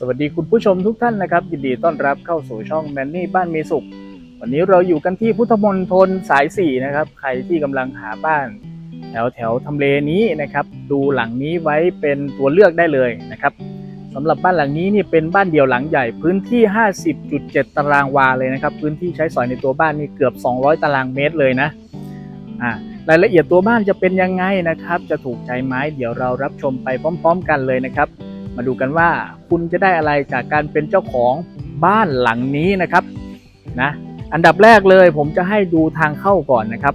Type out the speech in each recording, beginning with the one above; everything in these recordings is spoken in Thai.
สวัสดีคุณผู้ชมทุกท่านนะครับ ยินดีต้อนรับเข้าสู่ช่องแมนนี่บ้านมีสุข วันนี้เราอยู่กันที่พุทธมณฑลสายสี่นะครับ ใครที่กำลังหาบ้าน แถวแถวทำเลนี้นะครับ ดูหลังนี้ไว้เป็นตัวเลือกได้เลยนะครับสำหรับบ้านหลังนี้นี่เป็นบ้านเดี่ยวหลังใหญ่พื้นที่ 50.7 ตารางวาเลยนะครับ พื้นที่ใช้สอยในตัวบ้านนี่เกือบ 200 ตารางเมตรเลยนะอ่ารายละเอียดตัวบ้านจะเป็นยังไงนะครับ จะถูกใจไหมเดี๋ยวเรารับชมไปพร้อม ๆ กันเลยนะครับ มาดูกันว่าคุณจะได้อะไรจากการเป็นเจ้าของบ้านหลังนี้นะครับนะอันดับแรกเลยผมจะให้ดูทางเข้าก่อนนะครับ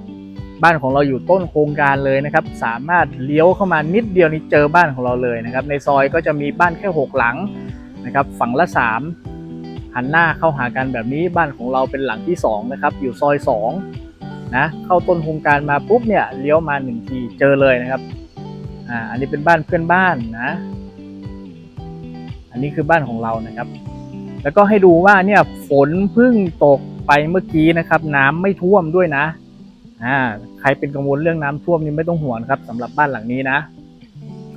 บ้านของเราอยู่ต้นโครงการเลยนะครับ สามารถเลี้ยวเข้ามานิดเดียวนี้เจอบ้านของเราเลยนะครับ ในซอยก็จะมีบ้านแค่ 6 หลังนะครับ ฝั่งละ 3 หันหน้าเข้าหากันแบบนี้บ้านของเราเป็นหลังที่ 2 นะครับ อยู่ซอย2นะเข้าต้นโครงการมาปุ๊บเนี่ยเลี้ยวมาหนึ่งทีเจอเลยนะครับอ่าอันนี้เป็นบ้านเพื่อนบ้านนะ อันนี้คือบ้านของเรานะครับ แล้วก็ให้ดูว่าเนี่ยฝนเพิ่งตกไปเมื่อกี้นะครับ น้ำไม่ท่วมด้วยนะอ่าใครเป็นกังวลเรื่องน้ำท่วมนี่ไม่ต้องห่วงครับสำหรับบ้านหลังนี้นะ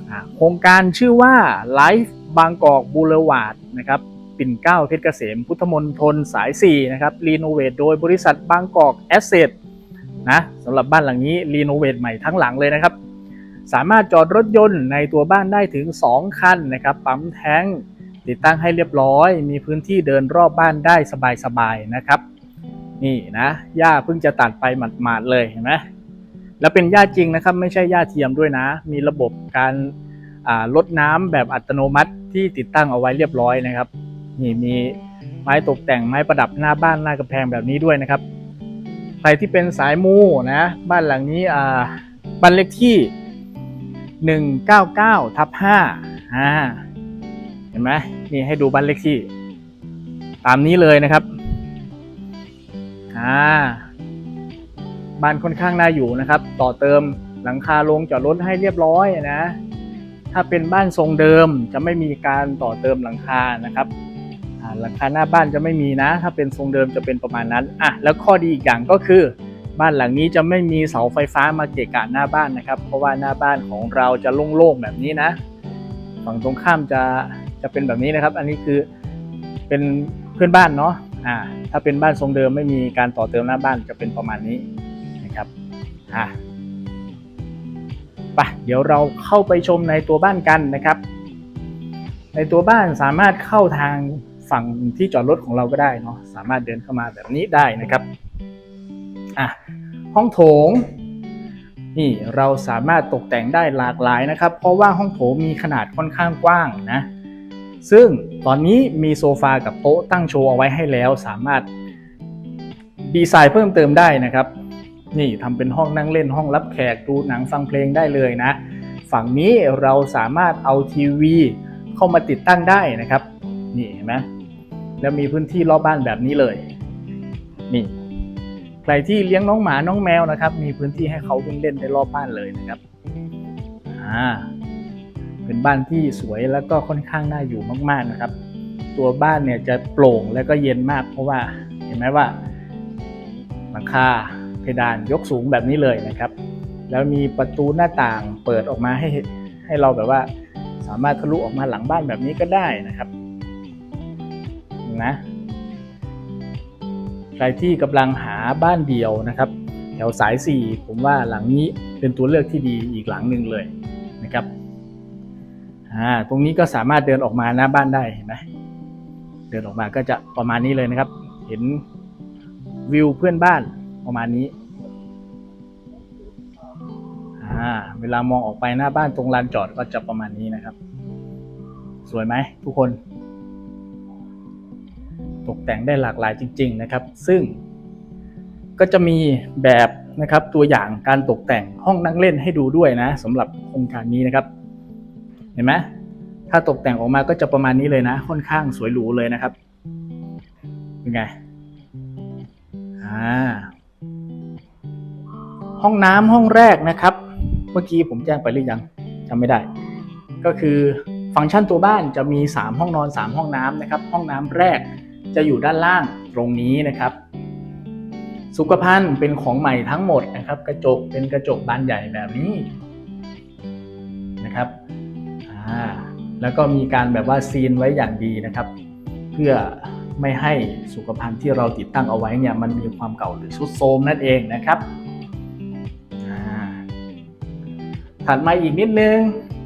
อ่าโครงการชื่อว่า Life บางกอกบูเลวาร์ดนะครับปิ่นเกล้าเพชรเกษมพุทธมณฑลสาย 4 นะครับรีโนเวทโดยบริษัทบางกอกแอสเซทนะสำหรับบ้านหลังนี้รีโนเวทใหม่ทั้งหลังเลยนะครับ สามารถจอดรถยนต์ในตัวบ้านได้ถึง 2 คันนะครับปั๊มแท้งติดตั้งให้เรียบร้อย มีพื้นที่เดินรอบบ้านได้สบายๆนะครับ นี่นะหญ้าเพิ่งจะตัดไปหมาดๆเลยเห็นไหมแล้วเป็นหญ้าจริงนะครับ ไม่ใช่หญ้าเทียมด้วยนะ มีระบบการลดน้ำแบบอัตโนมัติที่ติดตั้งเอาไว้เรียบร้อยนะครับ นี่มีไม้ตกแต่งไม้ประดับหน้าบ้านหน้ากระแพงแบบนี้ด้วยนะครับ ใครที่เป็นสายมูนะ บ้านหลังนี้บ้านเลขที่ 199ทับ5อ่าเห็นไหมนี่ให้ดูบ้านเลขที่ ตามนี้เลยนะครับอ่าบ้านค่อนข้างน่าอยู่นะครับ ต่อเติมหลังคาลงจอดรถให้เรียบร้อยนะ ถ้าเป็นบ้านทรงเดิมจะไม่มีการต่อเติมหลังคานะครับหลังคาหน้าบ้านจะไม่มีนะ ถ้าเป็นทรงเดิมจะเป็นประมาณนั้นอะแล้วข้อดีอีกอย่างก็คือ บ้านหลังนี้จะไม่มีเสาไฟฟ้ามาเกะกะหน้าบ้านนะครับ เพราะว่าหน้าบ้านของเราจะโล่งๆแบบนี้นะฝั่งตรงข้ามจะจะเป็นแบบนี้นะครับ อันนี้คือเป็นเพื่อนบ้านเนาะอ่า ถ้าเป็นบ้านทรงเดิมไม่มีการต่อเติมหน้าบ้านจะเป็นประมาณนี้นะครับอ่าไปเดี๋ยวเราเข้าไปชมในตัวบ้านกันนะครับ ในตัวบ้านสามารถเข้าทางฝั่งที่จอดรถของเราก็ได้เนาะสามารถเดินเข้ามาแบบนี้ได้นะครับอะ ห้องโถง นี่เราสามารถตกแต่งได้หลากหลายนะครับ เพราะว่าห้องโถงมีขนาดค่อนข้างกว้างนะ ซึ่งตอนนี้มีโซฟากับโต๊ะตั้งโชว์เอาไว้ให้แล้ว สามารถดีไซน์เพิ่มเติมได้นะครับ นี่ทำเป็นห้องนั่งเล่นห้องรับแขกดูหนังฟังเพลงได้เลยนะ ฝั่งนี้เราสามารถเอาทีวีเข้ามาติดตั้งได้นะครับ นี่เห็นไหมแล้วมีพื้นที่รอบบ้านแบบนี้เลย นี่ ใครที่เลี้ยงน้องหมาน้องแมวนะครับ มีพื้นที่ให้เขาวิ่งเล่นได้รอบบ้านเลยนะครับอ่าเป็นบ้านที่สวยแล้วก็ค่อนข้างน่าอยู่มากๆนะครับ ตัวบ้านเนี่ยจะโปร่งและก็เย็นมาก เพราะว่าเห็นไหมว่าหลังคาเพดานยกสูงแบบนี้เลยนะครับ แล้วมีประตูหน้าต่างเปิดออกมาให้ให้เราแบบว่า สามารถทะลุออกมาหลังบ้านแบบนี้ก็ได้นะครับนะ ใครที่กำลังหาบ้านเดี่ยวนะครับ แถวสาย 4 ผมว่าหลังนี้เป็นตัวเลือกที่ดีอีกหลังหนึ่งเลยนะครับอ่าตรงนี้ก็สามารถเดินออกมาหน้าบ้านได้เห็นไหมเดินออกมาก็จะประมาณนี้เลยนะครับ เห็นวิวเพื่อนบ้านประมาณนี้เวลามองออกไปหน้าบ้านตรงลานจอดก็จะประมาณนี้นะครับ สวยไหมทุกคน ตกแต่งได้หลากหลายจริง ๆ นะครับ ซึ่งก็จะมีแบบนะครับตัวอย่างการตกแต่งห้องนั่งเล่นให้ดูด้วยนะสำหรับโครงการนี้นะครับ เห็นไหมถ้าตกแต่งออกมาก็จะประมาณนี้เลยนะ ค่อนข้างสวยหรูเลยนะครับเป็นไงอ่าห้องน้ำห้องแรกนะครับ เมื่อกี้ผมแจ้งไปหรือยังจำไม่ได้ ก็คือฟังก์ชันตัวบ้านจะมี 3 ห้องนอน 3 ห้องน้ำนะครับ ห้องน้ำแรก จะอยู่ด้านล่างตรงนี้นะครับ สุขภัณฑ์เป็นของใหม่ทั้งหมดนะครับ กระจกเป็นกระจกบานใหญ่แบบนี้นะครับแล้วก็มีการแบบว่าซีนไว้อย่างดีนะครับ เพื่อไม่ให้สุขภัณฑ์ที่เราติดตั้งเอาไว้เนี่ยมันมีความเก่าหรือทรุดโทรมนั่นเองนะครับถัดมาอีกนิดนึง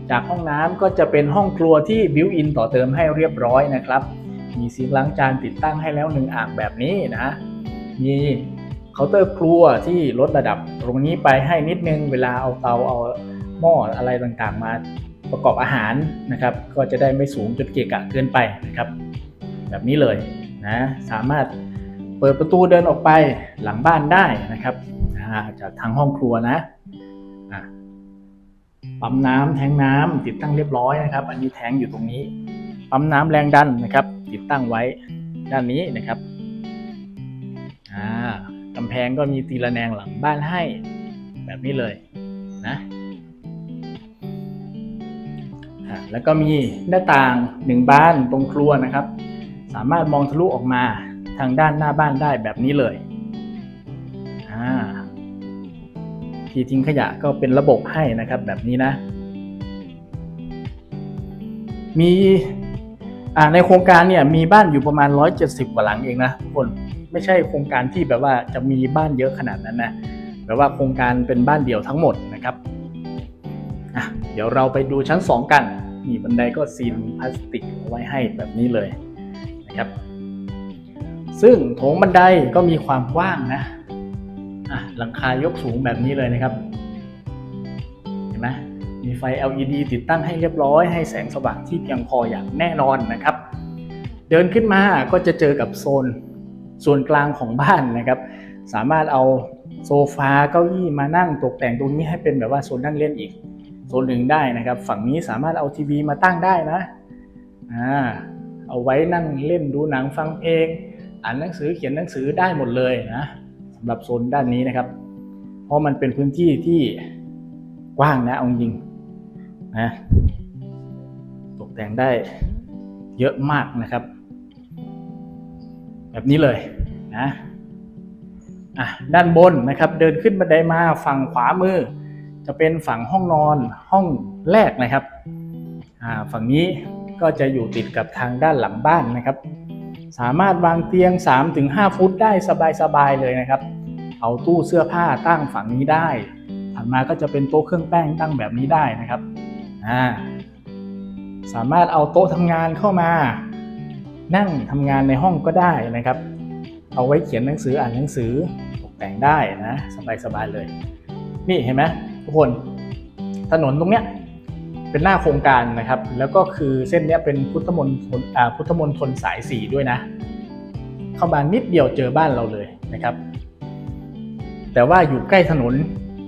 จากห้องน้ำก็จะเป็นห้องครัวที่บิวอินต่อเติมให้เรียบร้อยนะครับ มีซิงล้างจานติดตั้งให้แล้วหนึ่งอ่างแบบนี้นะ มีเคาน์เตอร์ครัวที่ลดระดับตรงนี้ไปให้นิดนึง เวลาเอาเตาเอาหม้ออะไรต่างๆ มาประกอบอาหารนะครับ ก็จะได้ไม่สูงจนเกะกะเกินไปนะครับ แบบนี้เลยนะสามารถเปิดประตูเดินออกไปหลังบ้านได้นะครับจากทางห้องครัวนะอะปั๊มน้ำแทงน้ำติดตั้งเรียบร้อยนะครับ อันนี้แทงอยู่ตรงนี้ ปั๊มน้ำแรงดันนะครับ ติดตั้งไว้ด้านนี้นะครับอ่ากำแพงก็มีตีระแนงหลังบ้านให้แบบนี้เลยนะแล้วก็มีหน้าต่างหนึ่งบานตรงครัวนะครับ สามารถมองทะลุออกมาทางด้านหน้าบ้านได้แบบนี้เลยอ่าที่ทิ้งขยะก็เป็นระบบให้นะครับแบบนี้นะ มี ในโครงการเนี่ยมีบ้านอยู่ประมาณ 170 กว่าหลังเองนะทุกคนไม่ใช่โครงการที่แบบว่าจะมีบ้านเยอะขนาดนั้นนะแบบว่าโครงการเป็นบ้านเดี่ยวทั้งหมดนะครับเดี๋ยวเราไปดูชั้น 2 กันนี่บันไดก็ซีนพลาสติกเอาไว้ให้แบบนี้เลยนะครับ ซึ่งโถงบันไดก็มีความกว้างนะหลังคายกสูงแบบนี้เลยนะครับ ไฟ LED ติดตั้งให้เรียบร้อย ให้แสงสว่างที่เพียงพออย่างแน่นอนนะครับ เดินขึ้นมาก็จะเจอกับโซนส่วนกลางของบ้านนะครับ สามารถเอาโซฟาเก้าอี้มานั่งตกแต่งตรงนี้ให้เป็นแบบว่าโซนนั่งเล่นอีกโซนหนึ่งได้นะครับ ฝั่งนี้สามารถเอาทีวีมาตั้งได้นะอ่าเอาไว้นั่งเล่นดูหนังฟังเพลงอ่านหนังสือเขียนหนังสือได้หมดเลยนะสำหรับโซนด้านนี้นะครับ เพราะมันเป็นพื้นที่ที่กว้างนะเอาจริง นะตกแต่งได้เยอะมากนะครับ แบบนี้เลยนะอะด้านบนนะครับเดินขึ้นบันไดมาฝั่งขวามือ จะเป็นฝั่งห้องนอนห้องแรกนะครับอ่าฝั่งนี้ก็จะอยู่ติดกับทางด้านหลังบ้านนะครับ สามารถวางเตียง 3-5 ฟุตได้สบายๆเลยนะครับ เอาตู้เสื้อผ้าตั้งฝั่งนี้ได้ถัดมาก็จะเป็นโต๊ะเครื่องแป้งตั้งแบบนี้ได้นะครับ สามารถเอาโต๊ะทำงานเข้ามา นั่งทำงานในห้องก็ได้นะครับ เอาไว้เขียนหนังสืออ่านหนังสือตกแต่งได้นะสบายๆเลย นี่เห็นไหมทุกคนถนนตรงเนี้ยเป็นหน้าโครงการนะครับ แล้วก็คือเส้นเนี้ยเป็นพุทธมณฑลอ่าพุทธมณฑลสายสี่ด้วยนะ เข้ามานิดเดียวเจอบ้านเราเลยนะครับ แต่ว่าอยู่ใกล้ถนน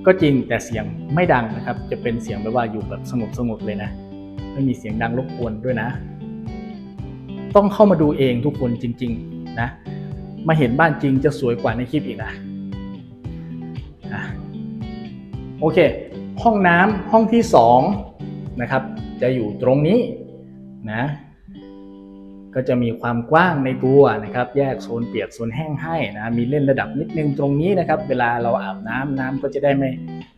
ก็จริงแต่เสียงไม่ดังนะครับ จะเป็นเสียงแบบว่าอยู่แบบสงบสงบเลยนะ ไม่มีเสียงดังรบกวนด้วยนะ ต้องเข้ามาดูเองทุกคนจริง ๆนะ มาเห็นบ้านจริงจะสวยกว่าในคลิปอีกนะอะโอเค ห้องน้ำห้องที่สองนะครับ จะอยู่ตรงนี้นะ ก็จะมีความกว้างในตัวนะครับ แยกโซนเปียกโซนแห้งให้นะ มีเล่นระดับนิดนึงตรงนี้นะครับ เวลาเราอาบน้ำน้ำก็จะได้ไม่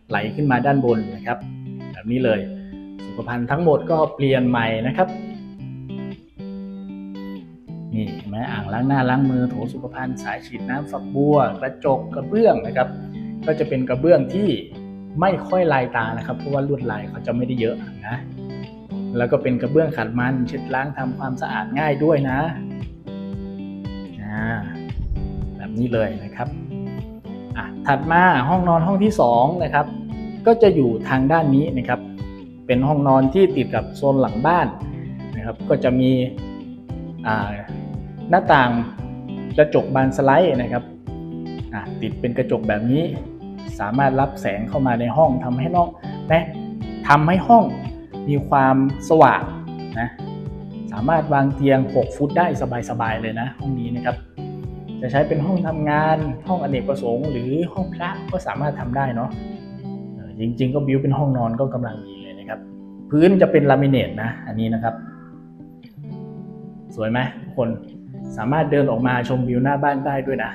ไหลขึ้นมาด้านบนนะครับ แบบนี้เลย สุขภัณฑ์ทั้งหมดก็เปลี่ยนใหม่นะครับ นี่เห็นไหมอ่างล้างหน้าล้างมือโถสุขภัณฑ์สายฉีดน้ำฝักบัว กระจกกระเบื้องนะครับ ก็จะเป็นกระเบื้องที่ไม่ค่อยลายตานะครับ เพราะว่าลวดลายเขาจะไม่ได้เยอะนะ แล้วก็เป็นกระเบื้องขัดมันเช็ดล้างทำความสะอาดง่ายด้วยนะแบบนี้เลยนะครับอะถัดมาห้องนอนห้องที่สองนะครับ ก็จะอยู่ทางด้านนี้นะครับ เป็นห้องนอนที่ติดกับโซนหลังบ้านนะครับ ก็จะมีอ่าหน้าต่างกระจกบานสไลด์นะครับอะติดเป็นกระจกแบบนี้ สามารถรับแสงเข้ามาในห้องทำให้นองนะทำให้ห้อง มีความสว่างนะสามารถวางเตียง 6 ฟุตได้สบายๆเลยนะ ห้องนี้นะครับ จะใช้เป็นห้องทำงานห้องอเนกประสงค์หรือห้องพระก็สามารถทำได้เนาะจริงๆ ก็บิวเป็นห้องนอนก็กำลังดีเลยนะครับ พื้นจะเป็นลามิเนตนะ อันนี้นะครับ สวยไหมทุกคนสามารถเดินออกมาชมวิวหน้าบ้านได้ด้วยนะ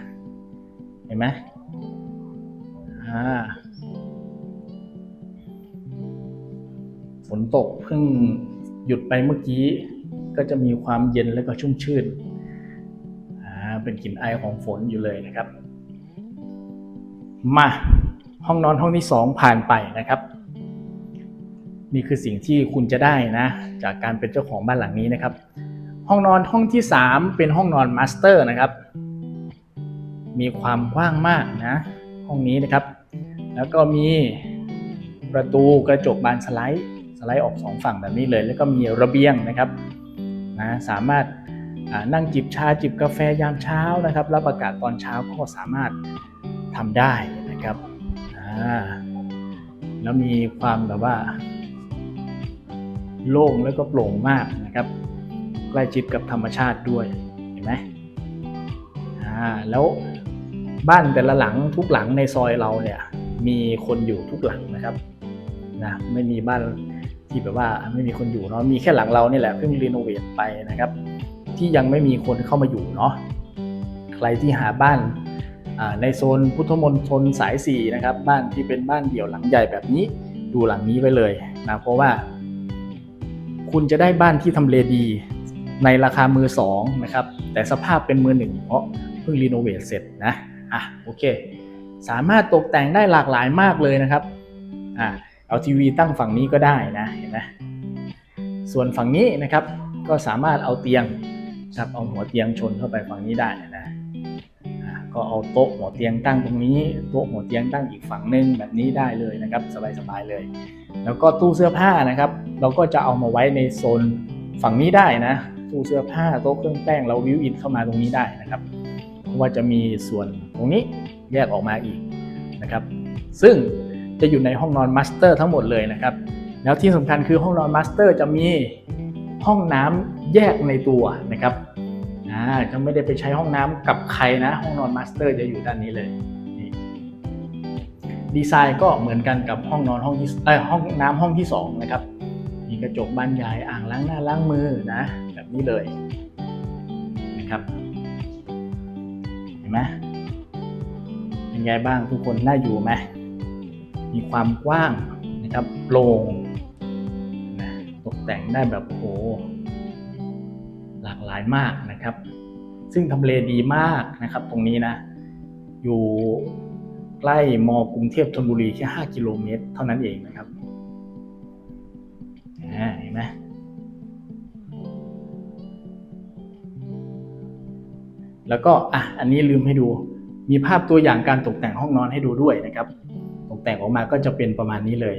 เห็นไหมอ่า ฝนตกเพิ่งหยุดไปเมื่อกี้ ก็จะมีความเย็นแล้วก็ชุ่มชื่นเป็นกลิ่นไอของฝนอยู่เลยนะครับ มาห้องนอนห้องที่สองผ่านไปนะครับ นี่คือสิ่งที่คุณจะได้นะ จากการเป็นเจ้าของบ้านหลังนี้นะครับ ห้องนอนห้องที่3เป็นห้องนอนมาสเตอร์นะครับ มีความกว้างมากนะ ห้องนี้นะครับ แล้วก็มีประตูกระจกบานสไลด์ สไลด์ออกสองฝั่งแบบนี้เลย แล้วก็มีระเบียงนะครับนะสามารถนั่งจิบชาจิบกาแฟยามเช้านะครับรับอากาศตอนเช้าก็สามารถทำได้นะครับอ่าแล้วมีความแบบว่า โล่งแล้วก็โปร่งมากนะครับ ใกล้ชิดกับธรรมชาติด้วยเห็นไหมอ่าแล้วบ้านแต่ละหลังทุกหลังในซอยเราเนี่ยมีคนอยู่ทุกหลังนะครับนะไม่มีบ้าน ที่แบบว่าไม่มีคนอยู่เนาะมีแค่หลังเราเนี่แหละเพิ่งรีโนเวทไปนะครับ ที่ยังไม่มีคนเข้ามาอยู่เนาะใครที่หาบ้านในโซนพุทธมณฑลสายสี่นะครับ บ้านที่เป็นบ้านเดี่ยวหลังใหญ่แบบนี้ดูหลังนี้ไว้เลยนะเพราะว่า คุณจะได้บ้านที่ทำเลดี ในราคามือสองนะครับ แต่สภาพเป็นมือหนึ่งเพราะเพิ่งรีโนเวทเสร็จนะอะโอเค สามารถตกแต่งได้หลากหลายมากเลยนะครับอะ เอาทีวีตั้งฝั่งนี้ก็ได้นะเห็นไหมส่วนฝั่งนี้นะครับก็สามารถเอาเตียงครับเอาหัวเตียงชนเข้าไปฝั่งนี้ได้นะอะก็เอาโต๊ะหัวเตียงตั้งตรงนี้โต๊ะหัวเตียงตั้งอีกฝั่งหนึงแบบนี้ได้เลยนะครับสบายๆเลย แล้วก็ตู้เสื้อผ้านะครับ เราก็จะเอามาไว้ในโซนฝั่งนี้ได้นะตู้เสื้อผ้าโต๊ะเครื่องแป้งเราวิวอินเข้ามาตรงนี้ได้นะครับเพราะว่าจะมีส่วนตรงนี้แยกออกมาอีกนะครับ ซึ่ง จะอยู่ในห้องนอนมาสเตอร์ทั้งหมดเลยนะครับ แล้วที่สำคัญคือห้องนอนมาสเตอร์จะมีห้องน้ำแยกในตัวนะครับอ่าจะไม่ได้ไปใช้ห้องน้ำกับใครนะ ห้องนอนมาสเตอร์จะอยู่ด้านนี้เลยดีไซน์ก็เหมือนกันกับห้องนอนห้องที่เอ้ห้องน้ำห้องที่สองนะครับมีกระจกบานใหญ่อ่างล้างหน้าล้างมือนะแบบนี้เลยนะครับเห็นไหมเป็นไงบ้างทุกคนน่าอยู่ไหม มีความกว้างนะครับโปร่งตกแต่งได้แบบโหหลากหลายมากนะครับ ซึ่งทำเลดีมากนะครับ ตรงนี้นะ อยู่ใกล้มอกรุงเทพธนบุรีแค่ 5 กิโลเมตร เท่านั้นเองนะครับเห็นไหมแล้วก็อะอันนี้ลืมให้ดู มีภาพตัวอย่างการตกแต่งห้องนอนให้ดูด้วยนะครับ แต่งออกมาก็จะเป็นประมาณนี้เลย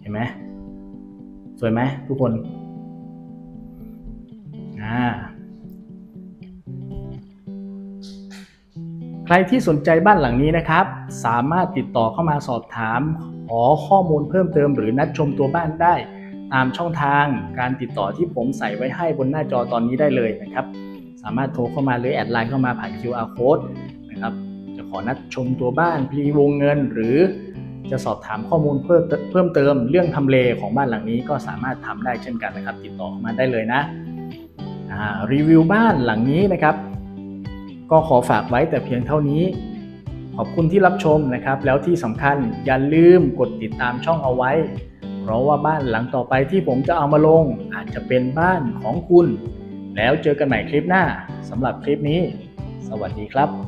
เห็นไหมสวยไหมทุกคนอ่าใครที่สนใจบ้านหลังนี้นะครับ สามารถติดต่อเข้ามาสอบถาม ขอข้อมูลเพิ่มเติมหรือนัดชมตัวบ้านได้ ตามช่องทางการติดต่อที่ผมใส่ไว้ให้บนหน้าจอตอนนี้ได้เลยนะครับ สามารถโทรเข้ามาหรือแอดไลน์เข้ามาผ่าน QR code ขอนัดชมตัวบ้านพรีวงเงิน หรือจะสอบถามข้อมูลเพิ่มเพิ่มเติมเรื่องทำเลของบ้านหลังนี้ก็สามารถทำได้เช่นกันนะครับ ติดต่อมาได้เลยนะรีวิวบ้านหลังนี้นะครับ ก็ขอฝากไว้แต่เพียงเท่านี้ ขอบคุณที่รับชมนะครับ แล้วที่สำคัญอย่าลืมกดติดตามช่องเอาไว้ เพราะว่าบ้านหลังต่อไปที่ผมจะเอามาลง อาจจะเป็นบ้านของคุณ แล้วเจอกันใหม่คลิปหน้าสำหรับคลิปนี้ สวัสดีครับ